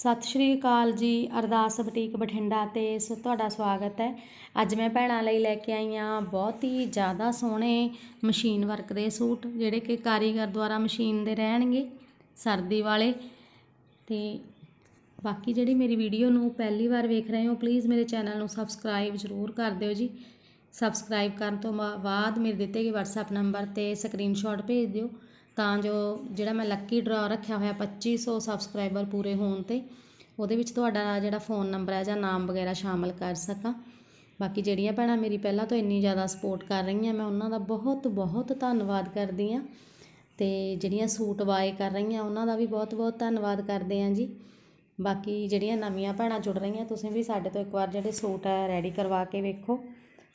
ਸਤਿ ਸ਼੍ਰੀ ਅਕਾਲ ਜੀ, ਅਰਦਾਸ ਬੁਟੀਕ ਬਠਿੰਡਾ ਤੇ ਸ ਤੁਹਾਡਾ ਸਵਾਗਤ ਹੈ। ਅੱਜ ਮੈਂ ਭੈਣਾਂ ਲਈ ਲੈ ਕੇ ਆਈ ਹਾਂ ਬਹੁਤ ਹੀ ਜ਼ਿਆਦਾ ਸੋਹਣੇ ਮਸ਼ੀਨ ਵਰਕ ਦੇ ਸੂਟ, ਜਿਹੜੇ ਕਿ ਕਾਰੀਗਰ ਦੁਆਰਾ ਮਸ਼ੀਨ ਦੇ ਰਹਿਣਗੇ ਸਰਦੀ ਵਾਲੇ। ਤੇ ਬਾਕੀ ਜਿਹੜੀ ਮੇਰੀ ਵੀਡੀਓ ਨੂੰ ਪਹਿਲੀ ਵਾਰ ਵੇਖ ਰਹੇ ਹੋ ਪਲੀਜ਼ ਮੇਰੇ ਚੈਨਲ ਨੂੰ ਸਬਸਕ੍ਰਾਈਬ ਜ਼ਰੂਰ ਕਰ ਦਿਓ ਜੀ। ਸਬਸਕ੍ਰਾਈਬ ਕਰਨ ਤੋਂ ਬਾਅਦ ਮੇਰੇ ਦਿੱਤੇ ਗਏ WhatsApp ਨੰਬਰ ਤੇ ਸਕਰੀਨਸ਼ਾਟ ਭੇਜ ਦਿਓ। ਤਾਂ ਜੋ ਜਿਹੜਾ ਮੈਂ ਲੱਕੀ ਡਰਾ ਰੱਖਿਆ ਹੋਇਆ ਪੱਚੀ ਸੌ ਸਬਸਕ੍ਰਾਈਬਰ ਪੂਰੇ ਹੋਣ ਤੇ, ਉਹਦੇ ਵਿੱਚ ਤੁਹਾਡਾ ਜਿਹੜਾ ਫੋਨ ਨੰਬਰ ਹੈ ਜਾਂ ਨਾਮ ਵਗੈਰਾ ਸ਼ਾਮਿਲ ਕਰ ਸਕਾਂ। ਬਾਕੀ ਜਿਹੜੀਆਂ ਭੈਣਾਂ ਮੇਰੀ ਪਹਿਲਾਂ ਤੋਂ ਇੰਨੀ ਜ਼ਿਆਦਾ ਸਪੋਰਟ ਕਰ ਰਹੀਆਂ, ਮੈਂ ਉਹਨਾਂ ਦਾ ਬਹੁਤ ਬਹੁਤ ਧੰਨਵਾਦ ਕਰਦੀ ਹਾਂ। ਅਤੇ ਜਿਹੜੀਆਂ ਸੂਟ ਬਾਏ ਕਰ ਰਹੀਆਂ, ਉਹਨਾਂ ਦਾ ਵੀ ਬਹੁਤ ਬਹੁਤ ਧੰਨਵਾਦ ਕਰਦੇ ਹਾਂ ਜੀ। ਬਾਕੀ ਜਿਹੜੀਆਂ ਨਵੀਆਂ ਭੈਣਾਂ ਜੁੜ ਰਹੀਆਂ, ਤੁਸੀਂ ਵੀ ਸਾਡੇ ਤੋਂ ਇੱਕ ਵਾਰ ਜਿਹੜੇ ਸੂਟ ਹੈ ਰੈਡੀ ਕਰਵਾ ਕੇ ਵੇਖੋ।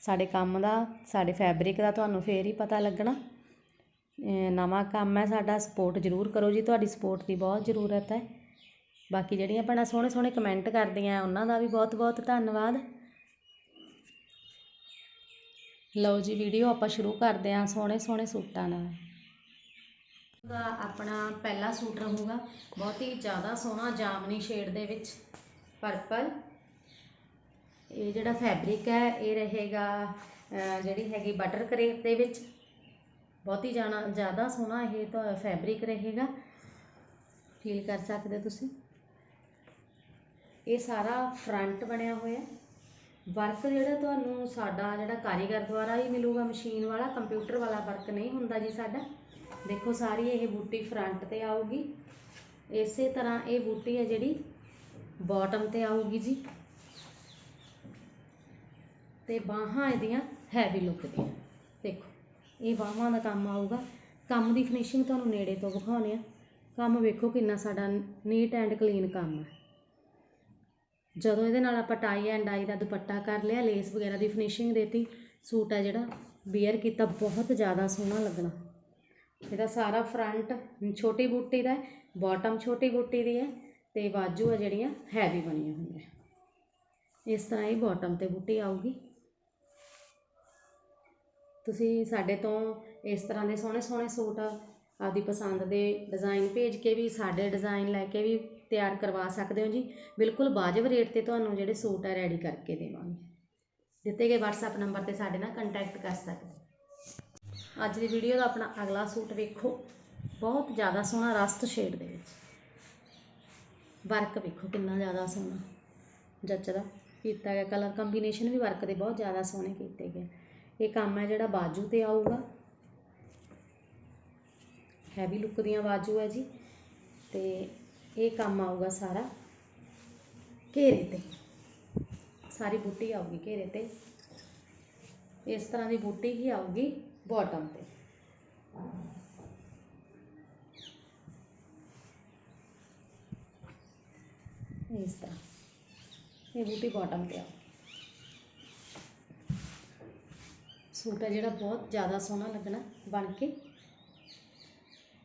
ਸਾਡੇ ਕੰਮ ਦਾ, ਸਾਡੇ ਫੈਬਰਿਕ ਦਾ ਤੁਹਾਨੂੰ ਫਿਰ ਹੀ ਪਤਾ ਲੱਗਣਾ। ਨਵਾਂ ਕੰਮ ਹੈ, ਸਾਡਾ ਸਪੋਰਟ ਜ਼ਰੂਰ ਕਰੋ ਜੀ, ਤੁਹਾਡੀ ਸਪੋਰਟ ਦੀ ਬਹੁਤ ਜ਼ਰੂਰਤ ਹੈ। ਬਾਕੀ ਜਿਹੜੀਆਂ ਭੈਣਾਂ ਸੋਹਣੇ ਸੋਹਣੇ ਕਮੈਂਟ ਕਰਦੀਆਂ, ਉਹਨਾਂ ਦਾ ਵੀ ਬਹੁਤ ਬਹੁਤ ਧੰਨਵਾਦ। ਲਓ ਜੀ ਵੀਡੀਓ ਆਪਾਂ ਸ਼ੁਰੂ ਕਰਦੇ ਹਾਂ ਸੋਹਣੇ ਸੋਹਣੇ ਸੂਟਾਂ ਨਾਲ। ਦਾ ਆਪਣਾ ਪਹਿਲਾ ਸੂਟ ਰਹੂਗਾ, ਬਹੁਤ ਹੀ ਜ਼ਿਆਦਾ ਸੋਹਣਾ ਜਾਮਨੀ ਸ਼ੇਡ ਦੇ ਵਿੱਚ ਪਰਪਲ ਇਹ ਜਿਹੜਾ ਫੈਬਰਿਕ ਹੈ, ਇਹ ਰਹੇਗਾ ਜਿਹੜੀ ਹੈਗੀ ਬਟਰ ਕਰੇਪ ਦੇ ਵਿੱਚ। ਬਹੁਤ ਹੀ ਜਾਣਾ, ਜ਼ਿਆਦਾ ਸੋਹਣਾ ਇਹ ਤਾਂ ਫੈਬਰਿਕ ਰਹੇਗਾ। ਫੀਲ ਕਰ ਸਕਦੇ ਹੋ ਤੁਸੀਂ। ਇਹ ਸਾਰਾ ਫਰੰਟ ਬਣਿਆ ਹੋਇਆ। ਵਰਕ ਜਿਹੜਾ ਤੁਹਾਨੂੰ ਸਾਡਾ ਜਿਹੜਾ ਕਾਰੀਗਰ ਦੁਆਰਾ ਹੀ ਮਿਲੂਗਾ ਮਸ਼ੀਨ ਵਾਲਾ ਕੰਪਿਊਟਰ ਵਾਲਾ ਵਰਕ ਨਹੀਂ ਹੁੰਦਾ ਜੀ ਸਾਡਾ। ਦੇਖੋ ਸਾਰੀ ਇਹ ਬੂਟੀ ਫਰੰਟ ਤੇ ਆਊਗੀ। ਇਸੇ ਤਰ੍ਹਾਂ ਇਹ ਬੂਟੀ ਹੈ ਜਿਹੜੀ ਬਾਟਮ ਤੇ ਆਊਗੀ ਜੀ। ਤੇ ਬਾਹਾਂ ਇਹਦੀਆਂ ਹੈਵੀ ਲੁੱਕ ਦੀਆਂ। ਦੇਖੋ। ਇਹ ਬਾਹਾਂ ਦਾ ਕੰਮ ਆਊਗਾ। ਕੰਮ ਦੀ ਫਿਨਿਸ਼ਿੰਗ ਤੁਹਾਨੂੰ ਨੇੜੇ ਤੋਂ ਵਿਖਾਉਂਦੇ ਆ। ਕੰਮ ਵੇਖੋ ਕਿੰਨਾ ਸਾਡਾ ਨੀਟ ਐਂਡ ਕਲੀਨ ਕੰਮ ਹੈ ਜਦੋਂ ਇਹਦੇ ਨਾਲ ਆਪਾਂ ਟਾਈ ਐਂਡ ਆਈ ਦਾ ਦੁਪੱਟਾ ਕਰ ਲਿਆ ਲੇਸ ਵਗੈਰਾ ਦੀ ਫਿਨਿਸ਼ਿੰਗ ਦੇਤੀ, ਸੂਟ ਹੈ ਜਿਹੜਾ ਬੀਅਰ ਕੀਤਾ, ਬਹੁਤ ਜ਼ਿਆਦਾ ਸੋਹਣਾ ਲੱਗਣਾ। ਇਹਦਾ ਸਾਰਾ ਫਰੰਟ ਛੋਟੀ ਬੂਟੀ ਦਾ ਬਾਟਮ ਛੋਟੀ ਬੂਟੀ ਦੀ ਹੈ ਤੇ ਬਾਜੂ ਆ ਜਿਹੜੀਆਂ ਹੈਵੀ ਬਣੀਆਂ ਹੋਈਆਂ। ਇਸ ਤਰ੍ਹਾਂ ਹੀ ਬਾਟਮ ਤੇ ਬੂਟੀ ਆਊਗੀ। ਤੁਸੀਂ ਸਾਡੇ ਤੋਂ ਇਸ ਤਰ੍ਹਾਂ ਦੇ ਸੋਹਣੇ ਸੋਹਣੇ ਸੂਟ ਆਪਦੀ ਪਸੰਦ ਦੇ ਡਿਜ਼ਾਇਨ ਭੇਜ ਕੇ ਵੀ ਸਾਡੇ ਡਿਜ਼ਾਇਨ ਲੈ ਕੇ ਵੀ ਤਿਆਰ ਕਰਵਾ ਸਕਦੇ ਹੋ ਜੀ। ਬਿਲਕੁਲ ਵਾਜਬ ਰੇਟ ਤੇ ਤੁਹਾਨੂੰ ਜਿਹੜੇ ਸੂਟ ਆ ਰੈਡੀ ਕਰਕੇ ਦੇਵਾਂਗੇ। ਦਿੱਤੇ ਗਏ WhatsApp ਨੰਬਰ ਤੇ ਸਾਡੇ ਨਾਲ ਕੰਟੈਕਟ ਕਰ ਸਕਦੇ ਅੱਜ ਦੀ ਵੀਡੀਓ ਦਾ ਆਪਣਾ ਅਗਲਾ ਸੂਟ ਵੇਖੋ। ਬਹੁਤ ਜ਼ਿਆਦਾ ਸੋਹਣਾ ਰਸਟ ਸ਼ੇਡ ਦੇ ਵਿੱਚ। ਵਰਕ ਵੇਖੋ ਕਿੰਨਾ ਜ਼ਿਆਦਾ ਸੋਹਣਾ। ਜੱਚਦਾ ਕੀਤਾ ਗਿਆ ਕਲਰ ਕੰਬੀਨੇਸ਼ਨ ਵੀ ਵਰਕ ਦੇ ਬਹੁਤ ਜ਼ਿਆਦਾ ਸੋਹਣੇ ਕੀਤੇ ਗਏ। ਇਹ ਕੰਮ ਹੈ ਜਿਹੜਾ ਬਾਜੂ ਤੇ ਆਊਗਾ। ਹੈਵੀ ਲੁੱਕ ਦੀਆਂ ਬਾਜੂ ਹੈ ਜੀ। ਤੇ ਇਹ ਕੰਮ ਆਊਗਾ ਸਾਰਾ ਘੇਰੇ ਤੇ। ਸਾਰੀ ਬੂਟੀ ਆਊਗੀ ਘੇਰੇ ਤੇ। ਇਸ ਤਰ੍ਹਾਂ ਦੀ ਬੂਟੀ ਹੀ ਆਊਗੀ ਬਾਟਮ ਤੇ। ਇਸ ਤਰ੍ਹਾਂ। ਇਹ ਬੂਟੀ ਬਾਟਮ ਤੇ ਆ ਸੂਟ ਹੈ ਜਿਹੜਾ ਬਹੁਤ ਜ਼ਿਆਦਾ ਸੋਹਣਾ ਲੱਗਣਾ ਬਣ ਕੇ।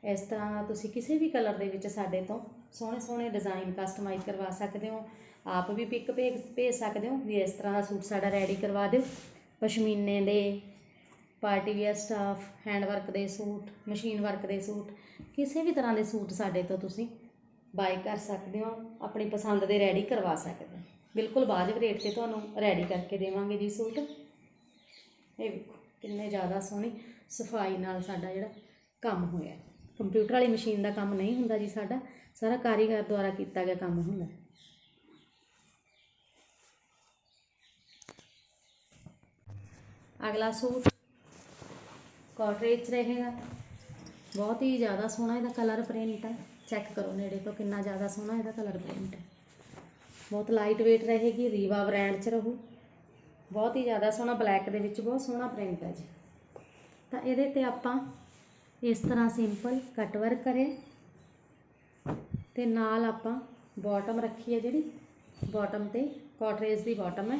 ਇਸ ਤਰ੍ਹਾਂ ਤੁਸੀਂ ਕਿਸੇ ਵੀ ਕਲਰ ਦੇ ਵਿੱਚ ਸਾਡੇ ਤੋਂ ਸੋਹਣੇ ਸੋਹਣੇ ਡਿਜ਼ਾਈਨ ਕਸਟਮਾਈਜ਼ ਕਰਵਾ ਸਕਦੇ ਹੋ। ਆਪ ਵੀ ਪਿਕ ਭੇਜ ਭੇਜ ਸਕਦੇ ਹੋ ਵੀ ਇਸ ਤਰ੍ਹਾਂ ਦਾ ਸੂਟ ਸਾਡਾ ਰੈਡੀ ਕਰਵਾ ਦਿਓ। ਪਸ਼ਮੀਨੇ ਦੇ party wear stuff hand work ਦੇ ਸੂਟ ਮਸ਼ੀਨ ਵਰਕ ਦੇ ਸੂਟ, ਕਿਸੇ ਵੀ ਤਰ੍ਹਾਂ ਦੇ ਸੂਟ ਸਾਡੇ ਤੋਂ ਤੁਸੀਂ ਬਾਏ ਕਰ ਸਕਦੇ ਹੋ, ਆਪਣੀ ਪਸੰਦ ਦੇ ਰੈਡੀ ਕਰਵਾ ਸਕਦੇ ਹੋ। ਬਿਲਕੁਲ ਵਾਜਬ ਰੇਟ ਤੇ ਤੁਹਾਨੂੰ ਰੈਡੀ ਕਰਕੇ ਦੇਵਾਂਗੇ ਜੀ ਸੂਟ। ਇਹ ਵੇਖੋ ਕਿੰਨੇ ਜ਼ਿਆਦਾ ਸੋਹਣੀ ਸਫ਼ਾਈ ਨਾਲ ਸਾਡਾ ਜਿਹੜਾ ਕੰਮ ਹੋਇਆ। ਕੰਪਿਊਟਰ ਵਾਲੀ ਮਸ਼ੀਨ ਦਾ ਕੰਮ ਨਹੀਂ ਹੁੰਦਾ ਜੀ ਸਾਡਾ, ਸਾਰਾ ਕਾਰੀਗਰ ਦੁਆਰਾ ਕੀਤਾ ਗਿਆ ਕੰਮ ਹੁੰਦਾ। ਅਗਲਾ ਸੂਟ ਕਾਟਰੇਜ ਰਹੇਗਾ। ਬਹੁਤ ਹੀ ਜ਼ਿਆਦਾ ਸੋਹਣਾ ਇਹਦਾ ਕਲਰ ਪ੍ਰਿੰਟ ਹੈ। ਚੈੱਕ ਕਰੋ ਨੇੜੇ ਤੋਂ ਕਿੰਨਾ ਜ਼ਿਆਦਾ ਸੋਹਣਾ ਇਹਦਾ ਕਲਰ ਪ੍ਰਿੰਟ ਹੈ। ਬਹੁਤ ਲਾਈਟ weight ਰਹੇਗੀ, ਰੀਵਾ ਬ੍ਰਾਂਡ 'ਚ ਰਹੂ। ਬਹੁਤ ਹੀ ਜ਼ਿਆਦਾ ਸੋਹਣਾ ਬਲੈਕ ਦੇ ਵਿੱਚ ਬਹੁਤ ਸੋਹਣਾ ਪ੍ਰਿੰਟ ਹੈ ਜੀ। ਤਾਂ ਇਹਦੇ ਤੇ ਆਪਾਂ ਇਸ ਤਰ੍ਹਾਂ ਸਿੰਪਲ ਕਟ ਵਰਕ ਕਰੇ। ਤੇ ਨਾਲ ਆਪਾਂ ਬਾਟਮ ਰੱਖੀ ਹੈ ਜਿਹੜੀ ਬਾਟਮ ਤੇ ਕਾਟਰੇਜ ਦੀ ਬਾਟਮ ਹੈ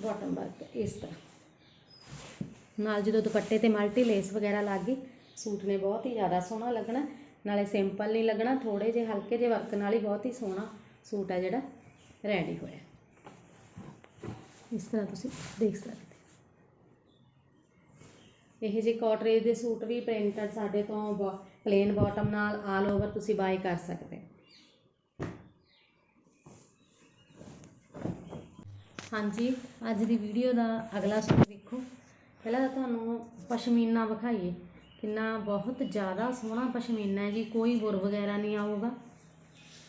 ਬਾਟਮ ਵਰਕ ਇਸ ਤਰ੍ਹਾਂ। ਨਾਲ ਜਦੋਂ ਦੁਪੱਟੇ ਤੇ ਮਲਟੀ ਲੇਸ ਵਗੈਰਾ ਲੱਗ ਗਈ ਸੂਟ ਨੇ ਬਹੁਤ ਹੀ ਜ਼ਿਆਦਾ ਸੋਹਣਾ ਲੱਗਣਾ, ਨਾਲੇ ਸਿੰਪਲ ਨਹੀਂ ਲੱਗਣਾ ਥੋੜੇ ਜਿਹੇ ਹਲਕੇ ਜਿਹੇ ਵਰਕ ਨਾਲ ਹੀ ਬਹੁਤ ਹੀ ਸੋਹਣਾ ਸੂਟ ਹੈ ਜਿਹੜਾ ਰੈਡੀ ਹੋਇਆ। ਇਸ ਤਰ੍ਹਾਂ ਤੁਸੀਂ ਦੇਖ ਸਕਦੇ ਹੋ। ਇਹ ਜਿਹੇ ਕਾਟਰੇਜ ਦੇ ਸੂਟ ਵੀ ਪ੍ਰਿੰਟਡ ਸਾਡੇ ਤੋਂ ਪਲੇਨ ਬਾਟਮ ਨਾਲ ਆਲ ਓਵਰ ਤੁਸੀਂ ਬਾਈ ਕਰ ਸਕਦੇ ਹਾਂਜੀ, ਅੱਜ ਦੀ ਵੀਡੀਓ ਦਾ ਅਗਲਾ ਸੂਟ ਵੇਖੋ। ਪਹਿਲਾਂ ਤਾਂ ਤੁਹਾਨੂੰ ਪਸ਼ਮੀਨਾ ਵਿਖਾਈਏ। ਕਿੰਨਾ ਬਹੁਤ ਜ਼ਿਆਦਾ ਸੋਹਣਾ ਪਸ਼ਮੀਨਾ ਹੈ ਜੀ, ਕੋਈ ਬੁਰ ਵਗੈਰਾ ਨਹੀਂ ਆਊਗਾ।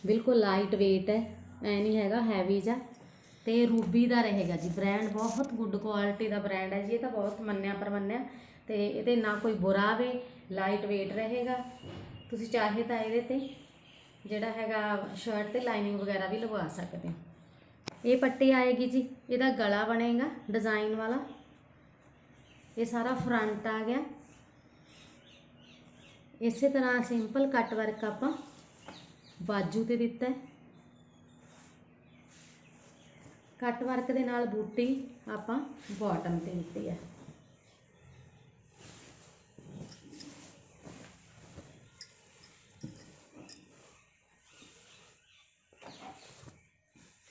ਬਿਲਕੁਲ ਲਾਈਟ weight ਹੈ, ਐ ਨਹੀਂ ਹੈਗਾ ਹੈਵੀ ਜਾ ਤੇ ਰੂਬੀ ਦਾ ਰਹੇਗਾ ਜੀ ਬ੍ਰਾਂਡ ਬਹੁਤ ਗੁੱਡ ਕੁਆਲਿਟੀ ਦਾ ਬ੍ਰਾਂਡ ਹੈ ਜੀ, ਇਹ ਤਾਂ ਬਹੁਤ ਮੰਨਿਆ ਪਰਮੰਨਿਆ। ਤੇ ਇਹਦੇ ਨਾ ਕੋਈ ਬੁਰਾ ਆਵੇ ਲਾਈਟ weight ਰਹੇਗਾ। ਤੁਸੀਂ ਚਾਹੇ ਤਾਂ ਇਹਦੇ ਤੇ ਜਿਹੜਾ ਹੈਗਾ ਸ਼ਰਟ ਤੇ ਲਾਈਨਿੰਗ ਵਗੈਰਾ ਵੀ ਲਗਵਾ ਸਕਦੇ ਹੋ। ਇਹ ਪੱਟੀ ਆਏਗੀ ਜੀ, ਇਹਦਾ ਗਲਾ ਬਣੇਗਾ ਡਿਜ਼ਾਈਨ ਵਾਲਾ। ਇਹ ਸਾਰਾ ਫਰੰਟ ਆ ਗਿਆ। ਇਸੇ ਤਰ੍ਹਾਂ ਸਿੰਪਲ ਕੱਟ ਵਰਕ ਆਪਾਂ ਬਾਜੂ ਤੇ ਦਿੱਤਾ ਹੈ। ਕੱਟ ਵਰਕ ਦੇ ਨਾਲ ਬੂਟੀ ਆਪਾਂ ਬਾਟਮ ਤੇ ਦਿੱਤੀ ਹੈ।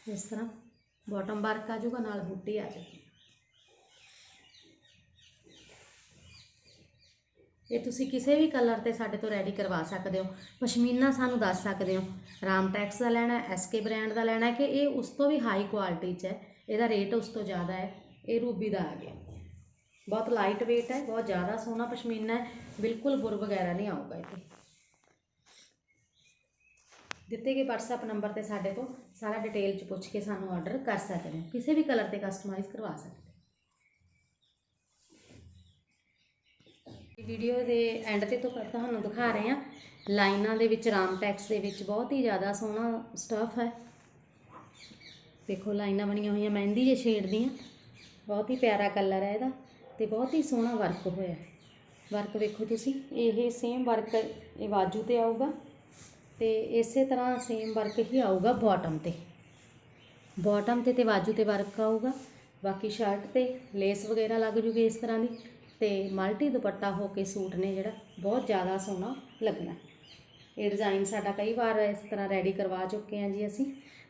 ਇਸ ਤਰ੍ਹਾਂ ਬਾਟਮ ਵਰਕ ਆ ਜਾਊਗਾ, ਨਾਲ ਬੂਟੀ ਆ ਜਾਊਗੀ। ਇਹ ਤੁਸੀਂ ਕਿਸੇ ਵੀ ਕਲਰ ਤੇ ਸਾਡੇ ਤੋਂ ਰੈਡੀ ਕਰਵਾ ਸਕਦੇ ਹੋ। ਪਸ਼ਮੀਨਾ ਸਾਨੂੰ ਦੱਸ ਸਕਦੇ ਹੋ। ਰਾਮਟੈਕਸ ਦਾ ਲੈਣਾ ਹੈ ਐਸਕੇ ਬ੍ਰਾਂਡ ਦਾ ਲੈਣਾ ਹੈ ਕਿ ਇਹ ਉਸ ਤੋਂ ਵੀ ਹਾਈ ਕੁਆਲਿਟੀ 'ਚ ਹੈ। ਇਹਦਾ ਰੇਟ ਉਸ ਤੋਂ ਜ਼ਿਆਦਾ ਹੈ। ਇਹ ਰੂਬੀ ਦਾ ਆ ਗਿਆ। ਬਹੁਤ ਲਾਈਟ weight ਹੈ, ਬਹੁਤ ਜ਼ਿਆਦਾ ਸੋਹਣਾ ਪਸ਼ਮੀਨਾ ਹੈ। ਬਿਲਕੁਲ ਬੁਰ ਵਗੈਰਾ ਨਹੀਂ ਆਊਗਾ ਇਹ ਦਿੱਤੇ ਗਏ WhatsApp ਨੰਬਰ ਤੇ ਸਾਡੇ ਤੋਂ ਸਾਰਾ ਡਿਟੇਲ ਚ ਪੁੱਛ ਕੇ ਸਾਨੂੰ ਆਰਡਰ ਕਰ ਸਕਦੇ ਹੋ। ਕਿਸੇ ਵੀ ਕਲਰ ਤੇ ਕਸਟਮਾਈਜ਼ ਕਰਵਾ ਸਕਦੇ ਵੀਡੀਓ ਦੇ ਐਂਡ ਤੇ ਤੋਂ ਤੁਹਾਨੂੰ ਦਿਖਾ ਰਹੇ ਹਾਂ। ਲਾਈਨਾਂ ਦੇ ਵਿੱਚ ਰਾਮ ਟੈਕਸ ਦੇ ਵਿੱਚ ਬਹੁਤ ਹੀ ਜ਼ਿਆਦਾ ਸੋਹਣਾ ਸਟਫ ਹੈ। ਦੇਖੋ, ਲਾਈਨਾਂ ਬਣੀਆਂ ਹੋਈਆਂ, ਮਹਿੰਦੀ ਜੇ ਸ਼ੇਡ ਦੀਆਂ। ਬਹੁਤ ਹੀ ਪਿਆਰਾ ਕਲਰ ਹੈ ਇਹਦਾ ਤੇ ਬਹੁਤ ਹੀ ਸੋਹਣਾ ਵਰਕ ਹੋਇਆ। ਵਰਕ ਵੇਖੋ ਤੁਸੀਂ, ਇਹ ਸੇਮ ਵਰਕ ਇਹ ਬਾਜੂ ਤੇ ਆਊਗਾ ਤੇ ਇਸੇ ਤਰ੍ਹਾਂ ਸੇਮ ਵਰਕ ਹੀ ਆਊਗਾ ਬਾਟਮ ਤੇ। ਬਾਟਮ ਤੇ ਤੇ ਬਾਜੂ ਤੇ ਵਰਕ ਆਊਗਾ। ਬਾਕੀ ਸ਼ਰਟ ਤੇ ਲੇਸ ਵਗੈਰਾ ਲੱਗ ਜੂਗੀ ਇਸ ਤਰ੍ਹਾਂ ਦੀ। ਅਤੇ ਮਲਟੀ ਦੁਪੱਟਾ ਹੋ ਕੇ ਸੂਟ ਨੇ ਜਿਹੜਾ ਬਹੁਤ ਜ਼ਿਆਦਾ ਸੋਹਣਾ ਲੱਗਣਾ। ਇਹ ਡਿਜ਼ਾਈਨ ਸਾਡਾ ਕਈ ਵਾਰ ਇਸ ਤਰ੍ਹਾਂ ਰੈਡੀ ਕਰਵਾ ਚੁੱਕੇ ਹਾਂ ਜੀ ਅਸੀਂ।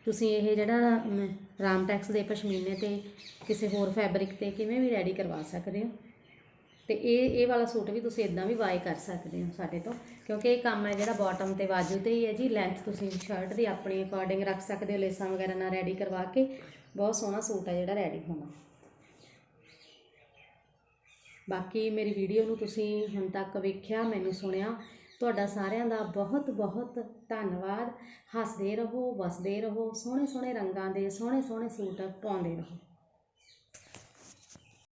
ਤੁਸੀਂ ਇਹ ਜਿਹੜਾ ਰਾਮ ਟੈਕਸ ਦੇ ਪਸ਼ਮੀਨੇ ਤੇ ਕਿਸੇ ਹੋਰ ਫੈਬਰਿਕ ਤੇ ਕਿਵੇਂ ਵੀ ਰੈਡੀ ਕਰਵਾ ਸਕਦੇ ਹੋ। ਤੇ ਇਹ ਇਹ ਵਾਲਾ ਸੂਟ ਵੀ ਤੁਸੀਂ ਇਦਾਂ ਵੀ ਬਾਏ ਕਰ ਸਕਦੇ ਹੋ ਸਾਡੇ ਤੋਂ। ਕਿਉਂਕਿ ਇਹ ਕੰਮ ਹੈ ਜਿਹੜਾ ਬਾਟਮ ਤੇ ਬਾਜੂ ਤੇ ਹੀ ਹੈ ਜੀ। ਲੈਂਥ ਤੁਸੀਂ ਸ਼ਰਟ ਦੀ ਆਪਣੀ ਅਕੋਰਡਿੰਗ ਰੱਖ ਸਕਦੇ ਹੋ, ਲੇਸਾਂ ਵਗੈਰਾ ਨਾਲ ਰੈਡੀ ਕਰਵਾ ਕੇ। ਬਹੁਤ ਸੋਹਣਾ ਸੂਟ ਹੈ ਜਿਹੜਾ ਰੈਡੀ ਹੋਣਾ। ਬਾਕੀ ਮੇਰੀ ਵੀਡੀਓ ਨੂੰ ਤੁਸੀਂ ਹੁਣ ਤੱਕ ਵੇਖਿਆ, ਮੈਨੂੰ ਸੁਣਿਆ, ਤੁਹਾਡਾ ਸਾਰਿਆਂ ਦਾ ਬਹੁਤ ਬਹੁਤ ਧੰਨਵਾਦ। ਹੱਸਦੇ ਰਹੋ, ਵਸਦੇ ਰਹੋ ਸੋਹਣੇ ਸੋਹਣੇ ਰੰਗਾਂ ਦੇ ਸੋਹਣੇ ਸੋਹਣੇ ਸੂਟ ਪਾਉਂਦੇ ਰਹੋ।